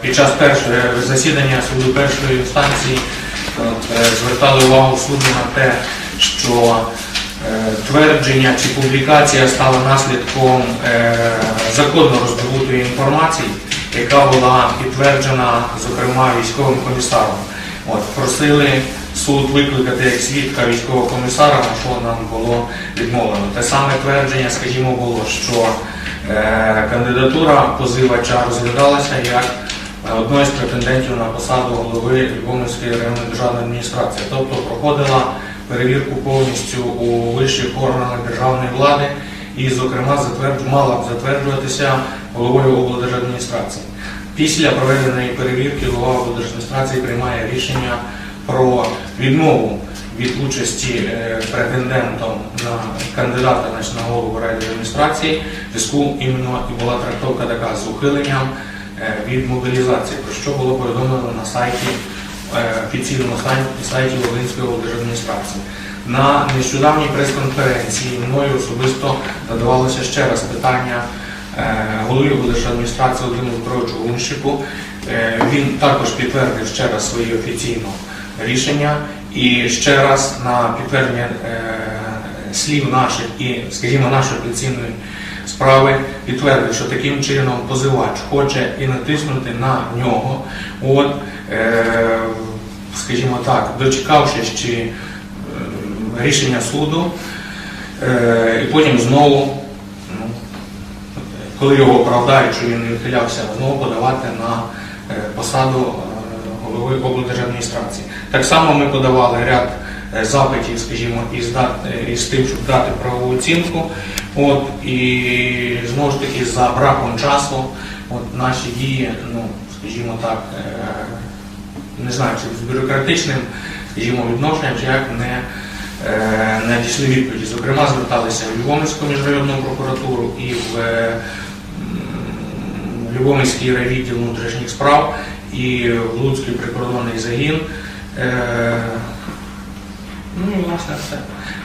Під час першого засідання суду першої інстанції е, звертали увагу суду на те, що е, твердження чи публікація стала наслідком е, законно роздобутої інформації, яка була підтверджена, зокрема, військовим комісаром. От, просили суд викликати як свідка військового комісара, на що нам було відмовлено. Те саме твердження, скажімо, було, що е, кандидатура позивача розглядалася як одної з претендентів на посаду голови Любомирської районної державної адміністрації, тобто проходила перевірку повністю у вищих органах державної влади і, зокрема, мала б затверджуватися головою облдержадміністрації. Після проведеної перевірки голова облдержадміністрації приймає рішення про відмову від участі е, претендентом на кандидата на голову райдержадміністрації. В зв'язку іменно і була трактовка така з ухиленням е, від мобілізації, про що було повідомлено на сайті е, офіційному сайті, Волинської облдержадміністрації. На нещодавній прес-конференції мною особисто надавалося ще раз питання е, голові облдержадміністрації Володимиру Петровичу Гунщику. Е, Він також підтвердив ще раз своє офіційно рішення і ще раз на підтвердження е, слів наших і, скажімо, нашої апеляційної справи підтвердив, що таким чином позивач хоче і натиснути на нього, от, е, скажімо так, дочекавшись чи е, рішення суду, е, і потім знову, ну, коли його оправдають, що він не відхилявся, знову подавати на е, посаду е, голови облдержадміністрації. Так само ми подавали ряд е, запитів, скажімо, із, е, із тим, щоб дати правову оцінку. От, і знову ж таки за браком часу от, наші дії, ну, скажімо так, е, не знаю, чи з бюрократичним скажімо, відношенням, чи як не, е, не дійшли відповіді. Зокрема, зверталися в Любомирську міжрайонну прокуратуру і в е, Любомирський райвідділ внутрішніх справ і в Луцький прикордонний загін. Е, Ну все.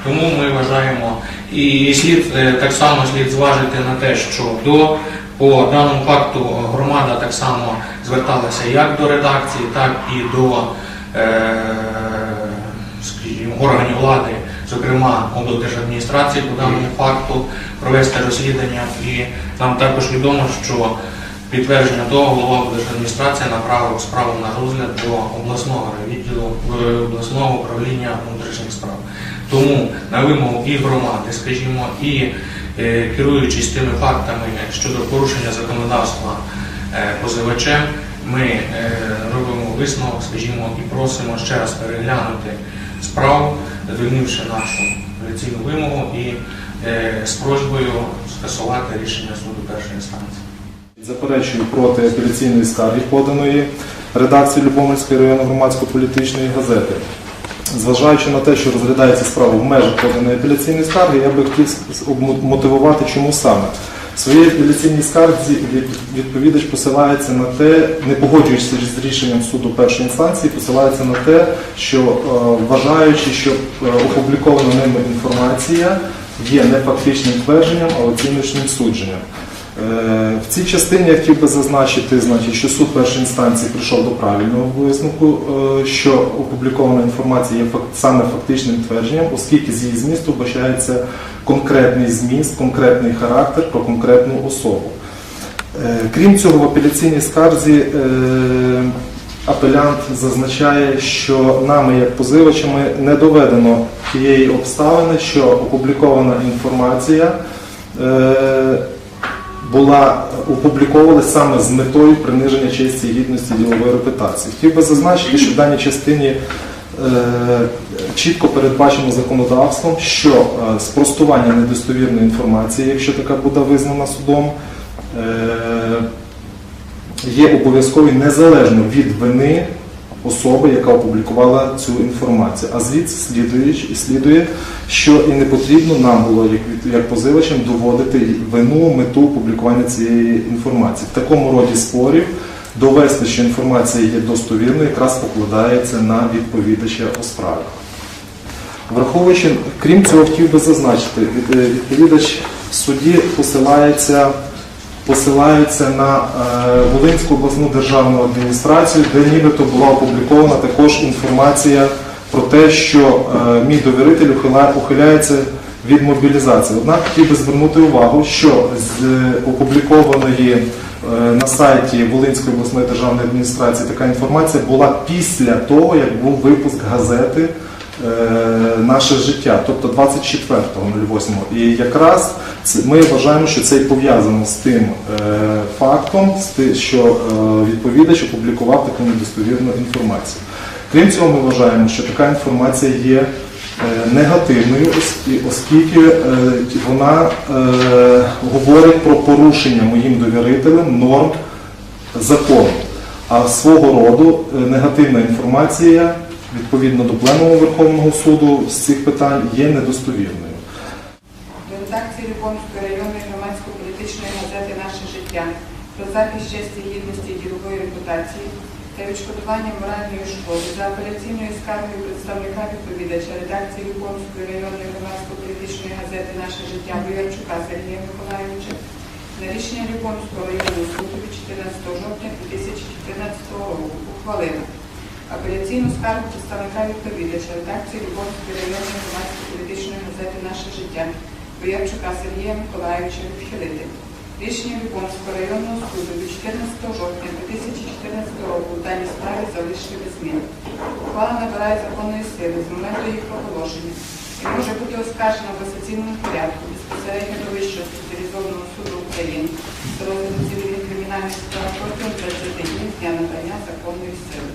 Тому ми вважаємо, і слід е, так само слід зважити на те, що до по даному факту громада так само зверталася як до редакції, так і до е, скажімо, органів влади, зокрема облдержадміністрації по даному факту провести розслідування. І нам також відомо, що підтвердження того голова облдержадміністрації направив справу на розгляд до обласного відділу е, обласного управління внутрішніх справ. Тому на вимогу і громади, скажімо, і е, керуючись тими фактами щодо порушення законодавства е, позивачем, ми робимо висновок, скажімо, і просимо ще раз переглянути справу, звільнивши нашу апеляційну вимогу і з просьбою скасувати рішення суду першої інстанції. Заперечую проти апеляційної скарги, поданої редакцією Любомирської районної громадсько-політичної газети. Зважаючи на те, що розглядається справа в межах поданої апеляційної скарги, я би хотів мотивувати, чому саме. В своїй апеляційній скарзі відповідач посилається на те, не погоджуючись з рішенням суду першої інстанції, посилається на те, що е, вважаючи, що е, опублікована ними інформація є не фактичним твердженням, а оціночним судженням. Е, В цій частині я хотів би зазначити, значить, що суд першої інстанції прийшов до правильного висновку, е, що опублікована інформація є саме фактичним твердженням, оскільки з її змісту вбачається конкретний зміст, конкретний характер про конкретну особу. Е, Крім цього, в апеляційній скарзі апелянт зазначає, що нами, як позивачами, не доведено тієї обставини, що опублікована інформація була опублікована саме з метою приниження честі і гідності ділової репутації. Хотів би зазначити, що в даній частині е, чітко передбачено законодавством, що е, спростування недостовірної інформації, якщо така буде визнана судом, е, є обов'язковий незалежно від вини особи, яка опублікувала цю інформацію. А звідси слідує, слідує, що і не потрібно нам було, як, як позивачам, доводити вину, мету публікування цієї інформації. В такому роді спорів довести, що інформація є достовірною, якраз покладається на відповідача у справі. Враховуючи, крім цього, хотів би зазначити, е, відповідач в суді посилається посилаються на е, Волинську обласну державну адміністрацію, де нібито була опублікована також інформація про те, що е, мій довіритель ухиля- ухиляється від мобілізації. Однак хотів би звернути увагу, що з опублікованої е, на сайті Волинської обласної державної адміністрації така інформація була після того, як був випуск газети Наше життя, тобто 24.08. І якраз ми вважаємо, що це пов'язано з тим е, фактом, що е, відповідач опублікував таку недостовірну інформацію. Крім цього, ми вважаємо, що така інформація є е, негативною, оскільки е, вона е, говорить про порушення моїм довірителем норм закону. А свого роду е, негативна інформація відповідно до Пленуму Верховного суду з цих питань є недостовірною. До редакції Любомської районної громадсько-політичної газети Наше життя про захист честі, гідності і ділової репутації та відшкодування моральної шкоди за апеляційною скаргою представника відповідача редакції Любомської районної громадсько-політичної газети Наше життя Боярчука Сергія Миколаївича на рішення Любомського районного суду від 14 жовтня 2014 року ухвалила апеляційну скаргу представника відповідача редакції Любомської районної громадсько-політичної газети Наше життя Боярчука Сергія Миколаївича відхилити. Рішення Любомського районного суду від 14 жовтня 2014 року в даній справі залишити без змін. Ухвала набирає законної сили з моменту їх проголошення і може бути оскаржена в касаційному порядку безпосередньо до Вищого спеціалізованого суду України з розгляду цивільних кримінальних справ протягом 30 днів з дня набрання законної сили.